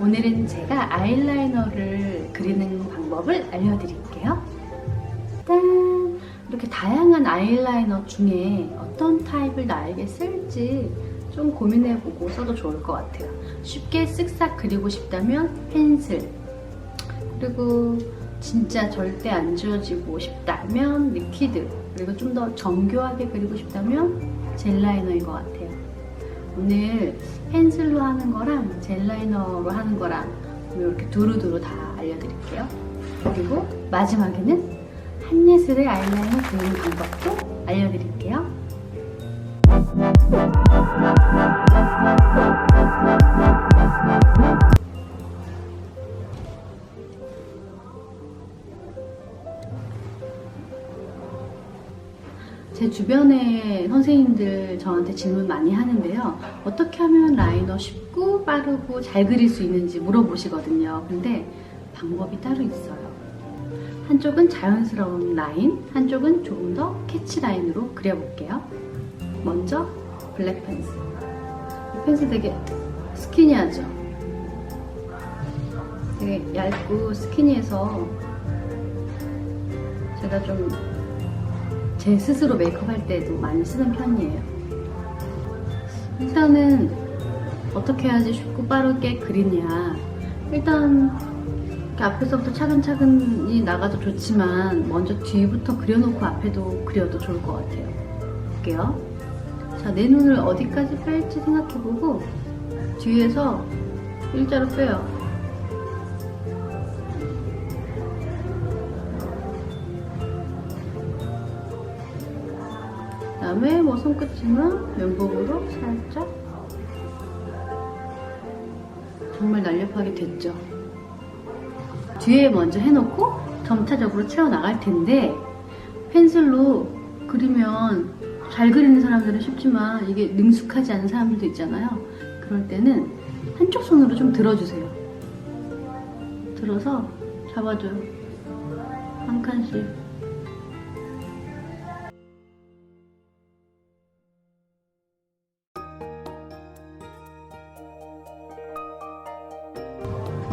오늘은 제가 아이라이너를 그리는 방법을 알려드릴게요. 짠! 이렇게 다양한 아이라이너 중에 어떤 타입을 나에게 쓸지 좀 고민해보고 써도 좋을 것 같아요. 쉽게 쓱싹 그리고 싶다면 펜슬 그리고 진짜 절대 안 지워지고 싶다면 리퀴드 그리고 좀 더 정교하게 그리고 싶다면 젤 라이너인 것 같아요. 오늘 펜슬로 하는 거랑 젤 라이너로 하는 거랑 이렇게 두루두루 다 알려드릴게요. 그리고 마지막에는 한예슬의 아이라이너 그리는 방법도 알려드릴게요. 제 주변에 선생님들 저한테 질문 많이 하는데요. 어떻게 하면 라이너 쉽고 빠르고 잘 그릴 수 있는지 물어보시거든요. 근데 방법이 따로 있어요. 한쪽은 자연스러운 라인, 한쪽은 조금 더 캐치 라인으로 그려볼게요. 먼저 블랙 펜슬. 이 펜슬 되게 스키니하죠? 되게 얇고 스키니해서 제가 좀 제 스스로 메이크업 할 때도 많이 쓰는 편이에요. 일단은 어떻게 해야지 쉽고 빠르게 그리냐. 일단 앞에서부터 차근차근히 나가도 좋지만 먼저 뒤부터 그려놓고 앞에도 그려도 좋을 것 같아요. 볼게요. 자, 내 눈을 어디까지 뺄지 생각해보고 뒤에서 일자로 빼요. 다음에 뭐 손끝이나 면봉으로 살짝 정말 날렵하게 됐죠. 뒤에 먼저 해놓고 점차적으로 채워 나갈 텐데 펜슬로 그리면 잘 그리는 사람들은 쉽지만 이게 능숙하지 않은 사람들도 있잖아요. 그럴 때는 한쪽 손으로 좀 들어주세요. 들어서 잡아줘요. 한 칸씩.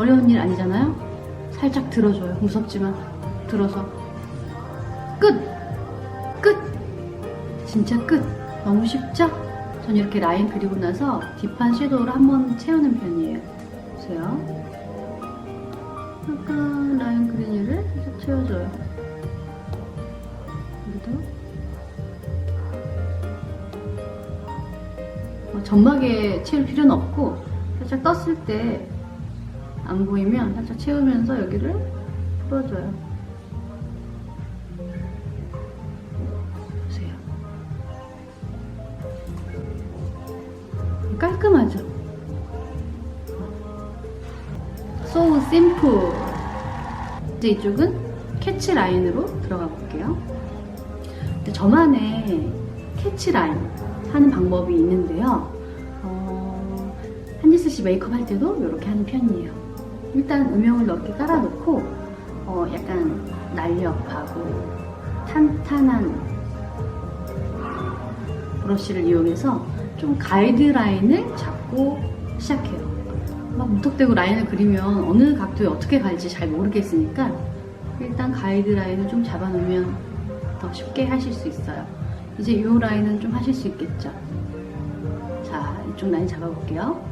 어려운 일 아니잖아요? 살짝 들어줘요. 무섭지만. 들어서. 끝! 끝! 진짜 끝! 너무 쉽죠? 전 이렇게 라인 그리고 나서 딥한 섀도우를 한번 채우는 편이에요. 보세요. 약간 라인 그린 일을 계속 채워줘요. 여기도. 뭐 점막에 채울 필요는 없고, 살짝 떴을 때 안 보이면 살짝 채우면서 여기를 풀어줘요. 보세요. 깔끔하죠? So simple. 이제 이쪽은 캐치 라인으로 들어가 볼게요. 저만의 캐치 라인 하는 방법이 있는데요. 어, 한지스 씨 메이크업 할 때도 이렇게 하는 편이에요. 일단 음영을 넓게 깔아놓고 어, 약간 날렵하고 탄탄한 브러쉬를 이용해서 좀 가이드라인을 잡고 시작해요. 막 무턱대고 라인을 그리면 어느 각도에 어떻게 갈지 잘 모르겠으니까 일단 가이드라인을 좀 잡아놓으면 더 쉽게 하실 수 있어요. 이제 이 라인은 좀 하실 수 있겠죠. 자, 이쪽 라인 잡아볼게요.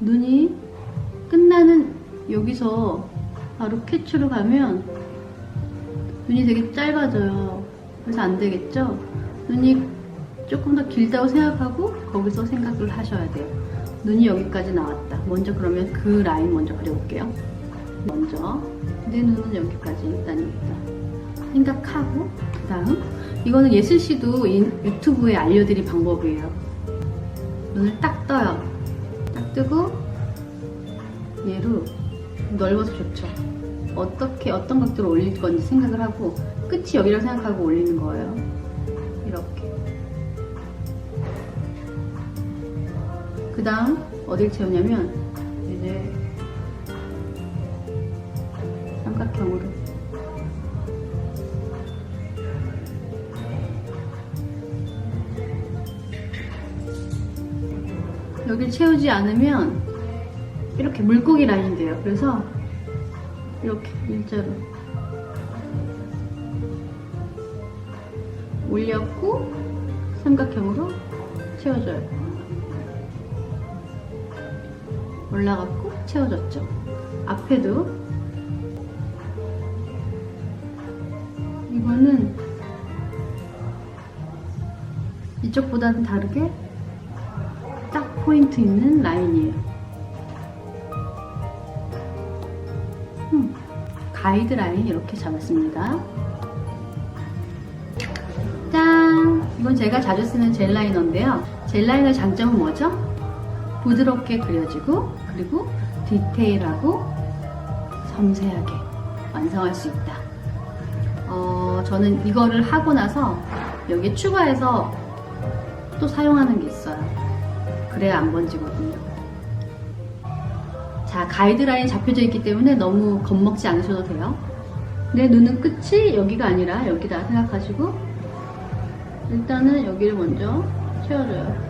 눈이 끝나는 여기서 바로 캐치로 가면 눈이 되게 짧아져요. 그래서 안 되겠죠? 눈이 조금 더 길다고 생각하고 거기서 생각을 하셔야 돼요. 눈이 여기까지 나왔다. 먼저 그러면 그 라인 먼저 그려볼게요. 먼저 내 눈은 여기까지 일단 있다. 생각하고 그 다음 이거는 예슬 씨도 인- 유튜브에 알려드린 방법이에요. 눈을 딱 떠요. 딱 뜨고 얘로 넓어서 좋죠. 어떻게 어떤 각도로 올릴 건지 생각을 하고 끝이 여기라고 생각하고 올리는 거예요. 이렇게. 그 다음 어딜 채우냐면 이제 삼각형으로 여길 채우지 않으면 이렇게 물고기 라인인데요. 그래서 이렇게 일자로 올렸고 삼각형으로 채워줘요. 올라갔고 채워졌죠. 앞에도 이거는 이쪽보다는 다르게 딱 포인트 있는 라인이에요. 가이드 라인 이렇게 잡았습니다. 짠! 이건 제가 자주 쓰는 젤 라이너인데요. 젤 라이너의 장점은 뭐죠? 부드럽게 그려지고 그리고 디테일하고 섬세하게 완성할 수 있다. 어, 저는 이거를 하고 나서 여기에 추가해서 또 사용하는 게 있어요. 그래야 안 번지거든요. 자, 가이드라인 잡혀져 있기 때문에 너무 겁먹지 않으셔도 돼요. 내 눈은 끝이 여기가 아니라 여기다 생각하시고 일단은 여기를 먼저 채워줘요.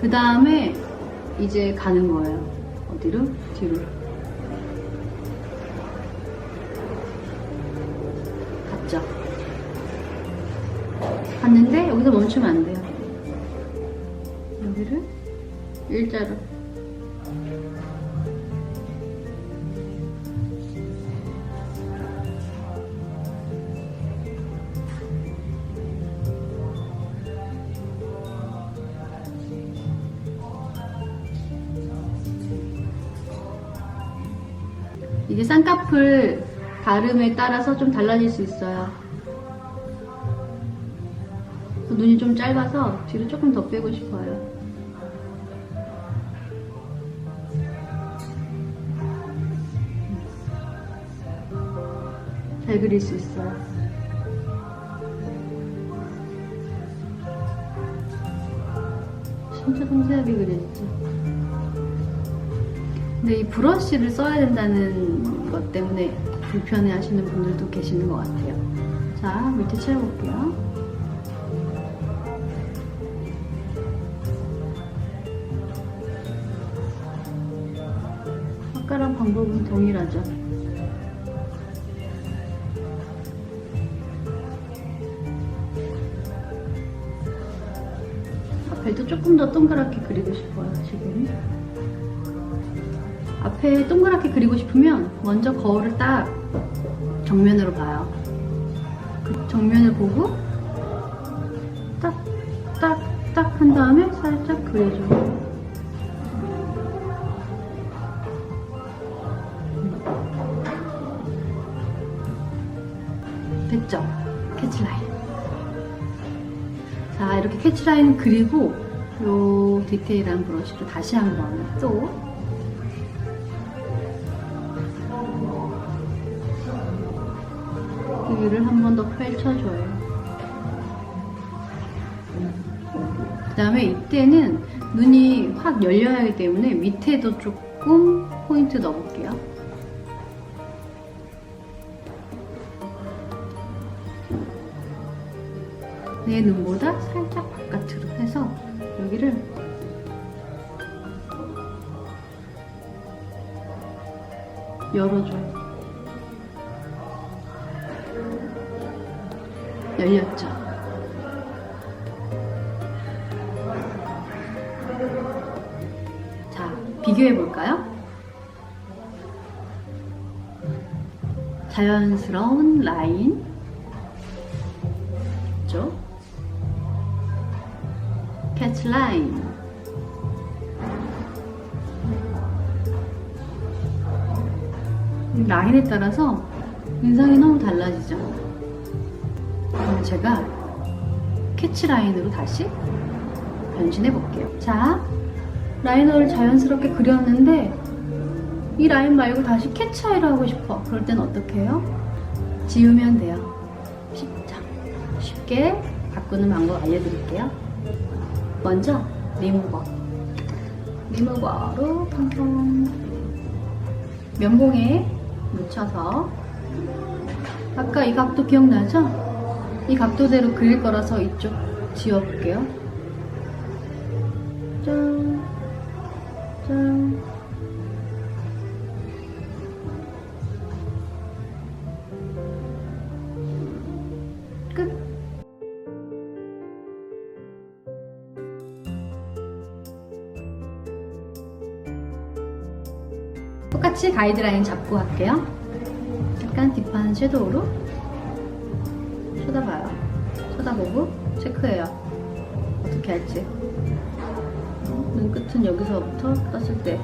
그 다음에 이제 가는 거예요. 어디로? 뒤로. 갔죠? 갔는데 여기서 멈추면 안 돼요. 여기를 일자로. 이게 쌍꺼풀 발음에 따라서 좀 달라질 수 있어요. 눈이 좀 짧아서 뒤로 조금 더 빼고 싶어요. 잘 그릴 수 있어요. 진짜 섬세하게 그려졌죠. 근데 이 브러쉬를 써야 된다는 것 때문에 불편해 하시는 분들도 계시는 것 같아요. 자, 밑에 채워볼게요. 아까랑 방법은 동일하죠. 앞에도 조금 더 동그랗게 그리고 싶어요, 지금. 앞에 동그랗게 그리고 싶으면 먼저 거울을 딱 정면으로 봐요. 그 정면을 보고 딱, 딱, 딱 한 다음에 살짝 그려줘요. 됐죠? 캐치라인. 자, 이렇게 캐치라인 그리고 요 디테일한 브러쉬로 다시 한번 또 여기를 한 번 더 펼쳐줘요. 그 다음에 이때는 눈이 확 열려야 하기 때문에 밑에도 조금 포인트 넣어볼게요. 내 눈보다 살짝 바깥으로 해서 여기를 열어줘요. 열렸죠. 자, 비교해 볼까요? 자연스러운 라인, 죠 캐치 라인. 이 라인에 따라서 인상이 너무 달라지죠. 그럼 제가 캐치 라인으로 다시 변신해 볼게요. 자, 라이너를 자연스럽게 그렸는데 이 라인 말고 다시 캐치 아이를 하고 싶어. 그럴 땐 어떻게 해요? 지우면 돼요. 쉽죠? 쉽게 바꾸는 방법 알려드릴게요. 먼저 리무버. 리무버로 펑펑 면봉에 묻혀서 아까 이 각도 기억나죠? 이 각도대로 그릴 거라서 이쪽 지워볼게요. 짠. 짠. 끝. 똑같이 가이드라인 잡고 할게요. 약간 딥한 섀도우로 체크해요. 어떻게 할지. 눈끝은 여기서부터 떴을 때,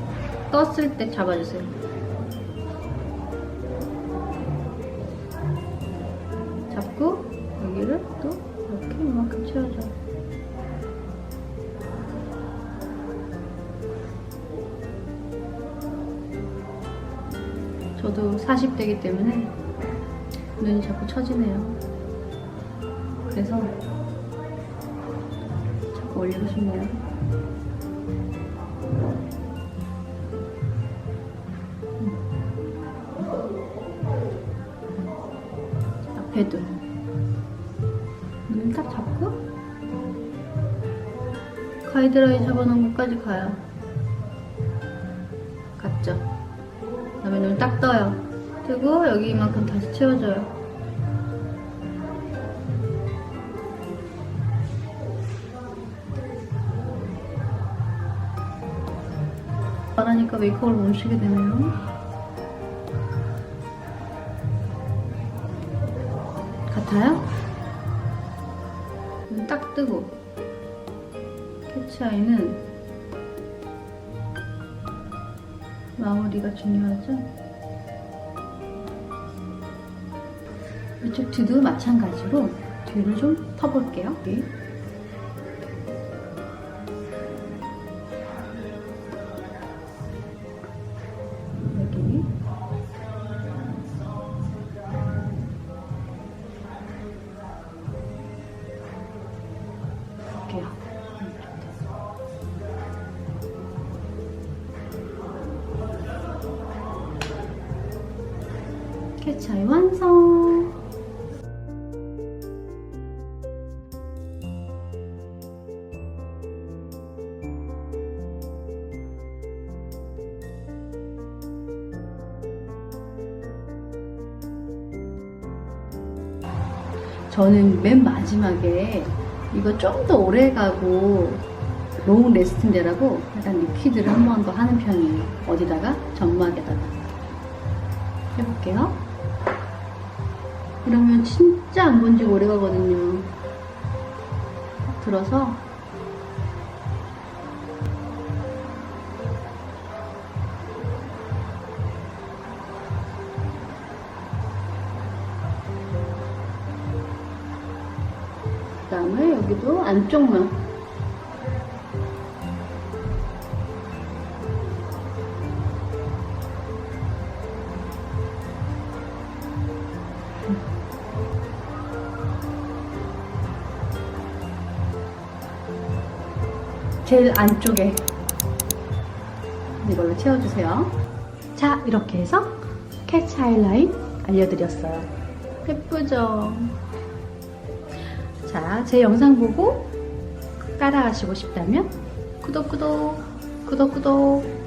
떴을 때 잡아주세요. 잡고 여기를 또 이렇게 이만큼 채워줘요. 저도 40대이기 때문에 눈이 자꾸 처지네요. 그래서 올리고 싶네요. 앞에도 눈 딱 잡고 가이드라인 잡아놓은 곳까지 가요. 갔죠? 그다음에 눈 딱 떠요. 뜨고 여기만큼 다시 채워줘요. 말하니까 메이크업을 멈추게 되네요. 같아요? 눈 딱 뜨고 캐치아이는 마무리가 중요하죠? 이쪽 뒤도 마찬가지로 뒤를 좀 퍼볼게요. 캐치아이 완성! 저는 맨 마지막에 이거 좀 더 오래 가고 롱 레스팅제라고 약간 리퀴드를 한 번 더 하는 편이에요. 어디다가? 점막에다가. 해볼게요. 그러면 진짜 안 본지 오래 가거든요. 딱 들어서 그 다음에 여기도 안쪽만 제일 안쪽에 이걸로 채워주세요. 자, 이렇게 해서 캐치 하이라인 알려드렸어요. 예쁘죠? 자, 제 영상 보고 따라하시고 싶다면 구독, 구독, 구독, 구독